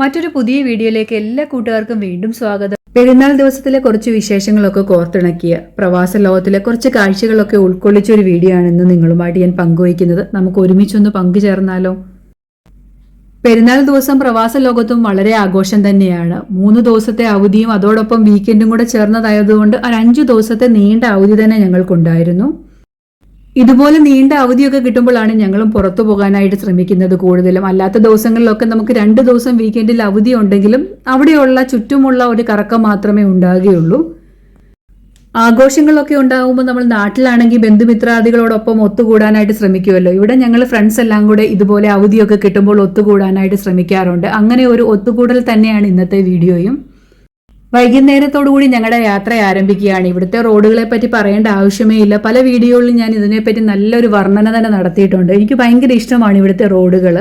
മറ്റൊരു പുതിയ വീഡിയോയിലേക്ക് എല്ലാ കൂട്ടുകാർക്കും വീണ്ടും സ്വാഗതം. പെരുന്നാൾ ദിവസത്തിലെ കുറച്ച് വിശേഷങ്ങളൊക്കെ കോർത്തിണക്കിയ പ്രവാസ ലോകത്തിലെ കുറച്ച് കാഴ്ചകളൊക്കെ ഉൾക്കൊള്ളിച്ച ഒരു വീഡിയോ ആണ് ഇന്ന് നിങ്ങളുമായിട്ട് ഞാൻ പങ്കുവയ്ക്കുന്നത്. നമുക്ക് ഒരുമിച്ചൊന്ന് പങ്കുചേർന്നാലോ? പെരുന്നാൾ ദിവസം പ്രവാസ ലോകത്തും വളരെ ആഘോഷം തന്നെയാണ്. മൂന്ന് ദിവസത്തെ അവധിയും അതോടൊപ്പം വീക്കെൻഡും കൂടെ ചേർന്നതായതുകൊണ്ട് ഒരു അഞ്ചു ദിവസത്തെ നീണ്ട അവധി തന്നെ ഞങ്ങൾക്കുണ്ടായിരുന്നു. ഇതുപോലെ നീണ്ട അവധിയൊക്കെ കിട്ടുമ്പോഴാണ് ഞങ്ങളും പുറത്തു പോകാനായിട്ട് ശ്രമിക്കുന്നത് കൂടുതലും. അല്ലാത്ത ദിവസങ്ങളിലൊക്കെ നമുക്ക് രണ്ട് ദിവസം വീക്കെൻഡിൽ അവധി ഉണ്ടെങ്കിലും അവിടെയുള്ള ചുറ്റുമുള്ള ഒരു കറക്കം മാത്രമേ ഉണ്ടാകുകയുള്ളൂ. ആഘോഷങ്ങളൊക്കെ ഉണ്ടാകുമ്പോൾ നമ്മൾ നാട്ടിലാണെങ്കിൽ ബന്ധുമിത്രാദികളോടൊപ്പം ഒത്തുകൂടാനായിട്ട് ശ്രമിക്കുമല്ലോ. ഇവിടെ ഞങ്ങൾ ഫ്രണ്ട്സ് എല്ലാം കൂടെ ഇതുപോലെ അവധിയൊക്കെ കിട്ടുമ്പോൾ ഒത്തുകൂടാനായിട്ട് ശ്രമിക്കാറുണ്ട്. അങ്ങനെ ഒരു ഒത്തുകൂടൽ തന്നെയാണ് ഇന്നത്തെ വീഡിയോയും. വൈകുന്നേരത്തോടുകൂടി ഞങ്ങളുടെ യാത്ര ആരംഭിക്കുകയാണ്. ഇവിടുത്തെ റോഡുകളെ പറ്റി പറയേണ്ട ആവശ്യമേ ഇല്ല. പല വീഡിയോകളിലും ഞാൻ ഇതിനെപ്പറ്റി നല്ലൊരു വർണന തന്നെ നടത്തിയിട്ടുണ്ട്. എനിക്ക് ഭയങ്കര ഇഷ്ടമാണ് ഇവിടുത്തെ റോഡുകൾ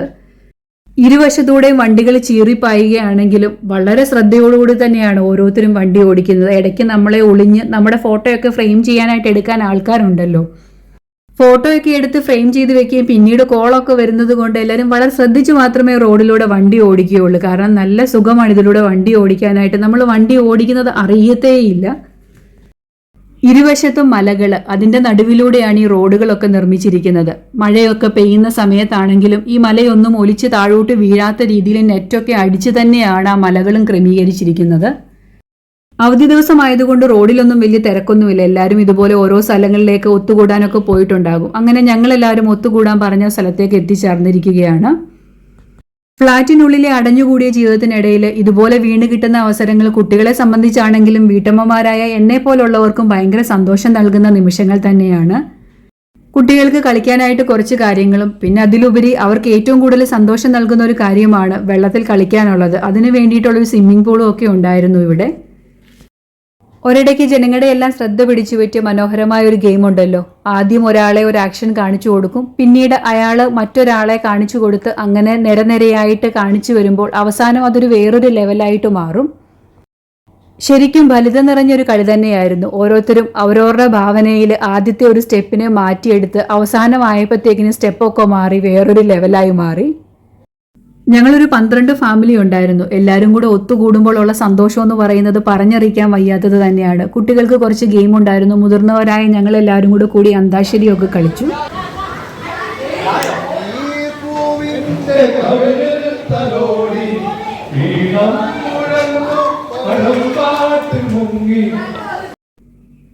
ഇരുവശത്തൂടെയും വണ്ടികൾ ചീറിപ്പായുകയാണെങ്കിലും വളരെ ശ്രദ്ധയോടുകൂടി തന്നെയാണ് ഓരോരുത്തരും വണ്ടി ഓടിക്കുന്നത്. ഇടയ്ക്ക് നമ്മളെ ഒളിഞ്ഞ് നമ്മുടെ ഫോട്ടോയൊക്കെ ഫ്രെയിം ചെയ്യാനായിട്ട് എടുക്കാൻ ആൾക്കാരുണ്ടല്ലോ. ഫോട്ടോയൊക്കെ എടുത്ത് ഫ്രെയിം ചെയ്ത് വെക്കുകയും പിന്നീട് കോളൊക്കെ വരുന്നത് കൊണ്ട് എല്ലാവരും വളരെ ശ്രദ്ധിച്ച് മാത്രമേ റോഡിലൂടെ വണ്ടി ഓടിക്കുകയുള്ളൂ. കാരണം നല്ല സുഖമാണ് ഇതിലൂടെ വണ്ടി ഓടിക്കാനായിട്ട്. നമ്മൾ വണ്ടി ഓടിക്കുന്നത് അറിയത്തേയില്ല. ഇരുവശത്തും മലകൾ അതിന്റെ നടുവിലൂടെയാണ് ഈ റോഡുകളൊക്കെ നിർമ്മിച്ചിരിക്കുന്നത്. മഴയൊക്കെ പെയ്യുന്ന സമയത്താണെങ്കിലും ഈ മലയൊന്നും ഒലിച്ച് താഴോട്ട് വീഴാത്ത രീതിയിൽ നെറ്റൊക്കെ അടിച്ചു തന്നെയാണ് ആ മലകളും ക്രമീകരിച്ചിരിക്കുന്നത്. അവധി ദിവസമായതുകൊണ്ട് റോഡിലൊന്നും വലിയ തിരക്കൊന്നുമില്ല. എല്ലാവരും ഇതുപോലെ ഓരോ സ്ഥലങ്ങളിലേക്ക് ഒത്തുകൂടാനൊക്കെ പോയിട്ടുണ്ടാകും. അങ്ങനെ ഞങ്ങൾ എല്ലാവരും ഒത്തുകൂടാൻ പറഞ്ഞ സ്ഥലത്തേക്ക് എത്തിച്ചേർന്നിരിക്കുകയാണ്. ഫ്ളാറ്റിനുള്ളിലെ അടഞ്ഞുകൂടിയ ജീവിതത്തിനിടയിൽ ഇതുപോലെ വീണ് കിട്ടുന്ന അവസരങ്ങൾ കുട്ടികളെ സംബന്ധിച്ചാണെങ്കിലും വീട്ടമ്മമാരായ എന്നെ പോലുള്ളവർക്കും ഭയങ്കര സന്തോഷം നൽകുന്ന നിമിഷങ്ങൾ തന്നെയാണ്. കുട്ടികൾക്ക് കളിക്കാനായിട്ട് കുറച്ച് കാര്യങ്ങളും പിന്നെ അതിലുപരി അവർക്ക് ഏറ്റവും കൂടുതൽ സന്തോഷം നൽകുന്ന ഒരു കാര്യമാണ് വെള്ളത്തിൽ കളിക്കാനുള്ളത്. അതിനു വേണ്ടിയിട്ടുള്ള ഒരു സ്വിമ്മിംഗ് പൂളും ഒക്കെ ഉണ്ടായിരുന്നു ഇവിടെ. ഒരിടയ്ക്ക് ജനങ്ങളുടെ എല്ലാം ശ്രദ്ധ പിടിച്ചു പറ്റിയ മനോഹരമായ ഒരു ഗെയിം ഉണ്ടല്ലോ. ആദ്യം ഒരാളെ ഒരു ആക്ഷൻ കാണിച്ചു കൊടുക്കും പിന്നീട് അയാൾ മറ്റൊരാളെ കാണിച്ചു കൊടുത്ത് അങ്ങനെ നിരനിരയായിട്ട് കാണിച്ചു വരുമ്പോൾ അവസാനം അതൊരു വേറൊരു ലെവലായിട്ട് മാറും. ശരിക്കും ഫലിതം നിറഞ്ഞൊരു കളി തന്നെയായിരുന്നു. ഓരോരുത്തരും അവരവരുടെ ഭാവനയിൽ ആദ്യത്തെ ഒരു സ്റ്റെപ്പിനെ മാറ്റിയെടുത്ത് അവസാനമായപ്പോഴത്തേക്കിന് സ്റ്റെപ്പൊക്കെ മാറി വേറൊരു ലെവലായി മാറി. ഞങ്ങളൊരു പന്ത്രണ്ട് ഫാമിലി ഉണ്ടായിരുന്നു. എല്ലാവരും കൂടെ ഒത്തുകൂടുമ്പോഴുള്ള സന്തോഷം എന്ന് പറയുന്നത് പറഞ്ഞറിയിക്കാൻ വയ്യാത്തത് തന്നെയാണ്. കുട്ടികൾക്ക് കുറച്ച് ഗെയിം ഉണ്ടായിരുന്നു. മുതിർന്നവരായ ഞങ്ങൾ എല്ലാവരും കൂടെ കൂടി അന്താക്ഷരിയൊക്കെ കളിച്ചു. മുങ്ങി.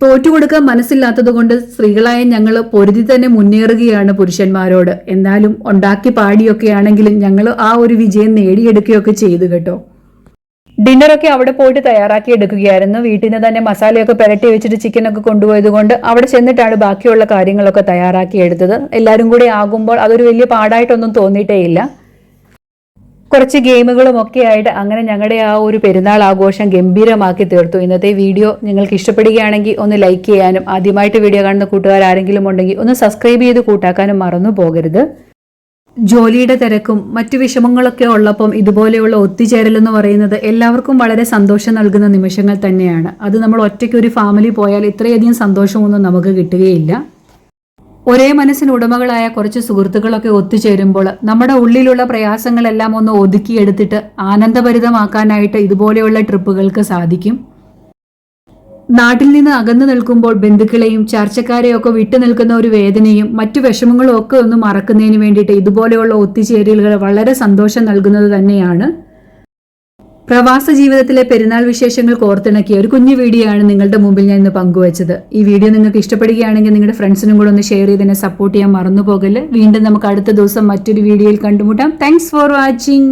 തോറ്റുകൊടുക്കാൻ മനസ്സില്ലാത്തതുകൊണ്ട് സ്ത്രീകളായ ഞങ്ങൾ പൊരുതി തന്നെ മുന്നേറുകയാണ് പുരുഷന്മാരോട്. എന്നാലും ഉണ്ടാക്കി പാടിയൊക്കെ ആണെങ്കിലും ഞങ്ങൾ ആ ഒരു വിജയം നേടിയെടുക്കുകയൊക്കെ ചെയ്തു കേട്ടോ. ഡിന്നറൊക്കെ അവിടെ പോയിട്ട് തയ്യാറാക്കി എടുക്കുകയായിരുന്നു. വീട്ടിൽ നിന്ന് തന്നെ മസാലയൊക്കെ പുരട്ടി വെച്ചിട്ട് ചിക്കനൊക്കെ കൊണ്ടുപോയത് കൊണ്ട് അവിടെ ചെന്നിട്ടാണ് ബാക്കിയുള്ള കാര്യങ്ങളൊക്കെ തയ്യാറാക്കി എടുത്തത്. എല്ലാവരും കൂടി ആകുമ്പോൾ അതൊരു വലിയ പാടായിട്ടൊന്നും തോന്നിയിട്ടേ ഇല്ല. കുറച്ച് ഗെയിമുകളും ഒക്കെ ആയിട്ട് അങ്ങനെ ഞങ്ങളുടെ ആ ഒരു പെരുന്നാൾ ആഘോഷം ഗംഭീരമാക്കി തീർത്തു. ഇന്നത്തെ വീഡിയോ നിങ്ങൾക്ക് ഇഷ്ടപ്പെടുകയാണെങ്കിൽ ഒന്ന് ലൈക്ക് ചെയ്യാനും ആദ്യമായിട്ട് വീഡിയോ കാണുന്ന കൂട്ടുകാർ ആരെങ്കിലും ഉണ്ടെങ്കിൽ ഒന്ന് സബ്സ്ക്രൈബ് ചെയ്ത് കൂട്ടാക്കാനും മറന്നു പോകരുത്. ജോലിയുടെ തിരക്കും മറ്റു വിഷമങ്ങളൊക്കെ ഉള്ളപ്പം ഇതുപോലെയുള്ള ഒത്തുചേരൽ എന്ന് പറയുന്നത് എല്ലാവർക്കും വളരെ സന്തോഷം നൽകുന്ന നിമിഷങ്ങൾ തന്നെയാണ്. അത് നമ്മൾ ഒറ്റയ്ക്ക് ഒരു ഫാമിലി പോയാൽ ഇത്രയധികം സന്തോഷമൊന്നും നമുക്ക് കിട്ടുകയില്ല. ഒരേ മനസ്സിന് ഉടമകളായ കുറച്ച് സുഹൃത്തുക്കളൊക്കെ ഒത്തുചേരുമ്പോൾ നമ്മുടെ ഉള്ളിലുള്ള പ്രയാസങ്ങളെല്ലാം ഒന്ന് ഒതുക്കിയെടുത്തിട്ട് ആനന്ദഭരിതമാക്കാനായിട്ട് ഇതുപോലെയുള്ള ട്രിപ്പുകൾക്ക് സാധിക്കും. നാട്ടിൽ നിന്ന് അകന്നു നിൽക്കുമ്പോൾ ബന്ധുക്കളെയും ചർച്ചക്കാരെയും ഒക്കെ വിട്ടു നിൽക്കുന്ന ഒരു വേദനയും മറ്റു വിഷമങ്ങളും ഒക്കെ ഒന്ന് മറക്കുന്നതിന് വേണ്ടിയിട്ട് ഇതുപോലെയുള്ള ഒത്തുചേരലുകൾ വളരെ സന്തോഷം നൽകുന്നത് തന്നെയാണ്. പ്രവാസ ജീവിതത്തിലെ പെരുന്നാൾ വിശേഷങ്ങൾ കോർത്തിണക്കിയ ഒരു കുഞ്ഞു വീഡിയോ ആണ് നിങ്ങളുടെ മുമ്പിൽ ഞാൻ ഇന്ന് പങ്കുവച്ചത്. ഈ വീഡിയോ നിങ്ങൾക്ക് ഇഷ്ടപ്പെടുകയാണെങ്കിൽ നിങ്ങളുടെ ഫ്രണ്ട്സിനും കൂടെ ഒന്ന് ഷെയർ ചെയ്ത് എന്നെ സപ്പോർട്ട് ചെയ്യാൻ മറന്നു പോകൽ വീണ്ടും നമുക്ക് അടുത്ത ദിവസം മറ്റൊരു വീഡിയോയിൽ കണ്ടുമുട്ടാം. Thanks for watching